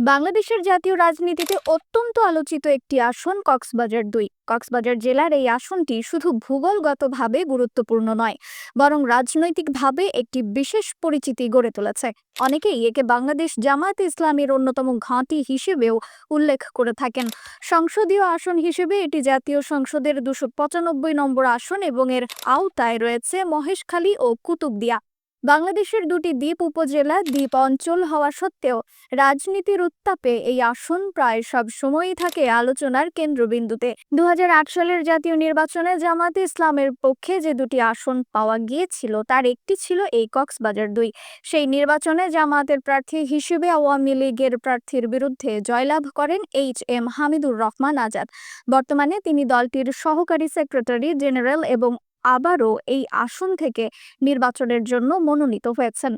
বাংলাদেশের জাতীয় রাজনীতিতে অত্যন্ত আলোচিত একটি আসন কক্সবাজার দুই। কক্সবাজার জেলার এই আসনটি শুধু ভূগোলগতভাবে গুরুত্বপূর্ণ নয়, বরং রাজনৈতিকভাবে একটি বিশেষ পরিচিতি গড়ে তুলেছে। অনেকেই একে বাংলাদেশ জামায়াত ইসলামের অন্যতম ঘাঁটি হিসেবেও উল্লেখ করে থাকেন। সংসদীয় আসন হিসেবে এটি জাতীয় সংসদের দুশো পঁচানব্বই নম্বর আসন এবং এর আওতায় রয়েছে মহেশখালী ও কুতুবদিয়া। বাংলাদেশের দুটি দ্বীপ উপজেলা, দ্বীপ অঞ্চল হওয়া সত্ত্বেও রাজনীতির উত্তাপে এই আসন প্রায় সব সময়ই থাকে আলোচনার কেন্দ্রবিন্দুতে। দুহাজার আট সালের জাতীয় নির্বাচনে জামাতে ইসলামের পক্ষে যে দুটি আসন পাওয়া গিয়েছিল, তার একটি ছিল এই কক্সবাজার দুই। সেই নির্বাচনে জামাতের প্রার্থী হিসেবে আওয়ামী লীগের প্রার্থীর বিরুদ্ধে জয়লাভ করেন এইচ এম হামিদুর রহমান আজাদ। বর্তমানে তিনি দলটির সহকারী সেক্রেটারি জেনারেল এবং আবারও এই আসন থেকে নির্বাচনের জন্য মনোনীত হয়েছেন।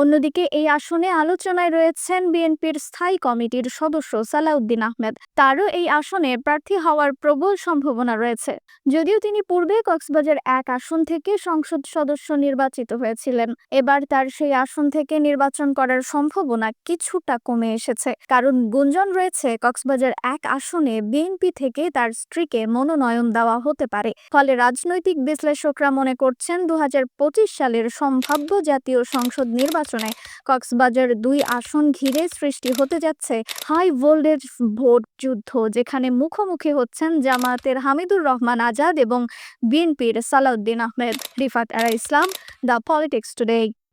অন্যদিকে, এই আসনে আলোচনায় রয়েছেন বিএনপির স্থায়ী কমিটির সদস্য সালাউদ্দিন আহমেদ। তারও এই আসনে প্রার্থী হওয়ার প্রবল সম্ভাবনা রয়েছে। যদিও তিনি পূর্বে কক্সবাজার এক আসন থেকে সংসদ সদস্য নির্বাচিত হয়েছিলেন, এবার তার সেই আসন থেকে নির্বাচন করার সম্ভাবনা কিছুটা কমে এসেছে। কারণ গুঞ্জন রয়েছে, কক্সবাজার এক আসনে বিএনপি থেকে তার স্ত্রীকে মনোনয়ন দেওয়া হতে পারে। ফলে রাজনৈতিক বিশ্লেষকরা মনে করছেন দু হাজার পঁচিশ সালের সম্ভাব্য জাতীয় সংসদ নির্বাচনে কক্সবাজার দুই আসন ঘিরে সৃষ্টি হতে যাচ্ছে হাই ভোল্টেজ ভোট যুদ্ধ, যেখানে মুখোমুখি হচ্ছেন জামাতের হামিদুর রহমান আজাদ এবং বিএনপির Salauddin Ahmed. Rifat Ara Islam, the politics today.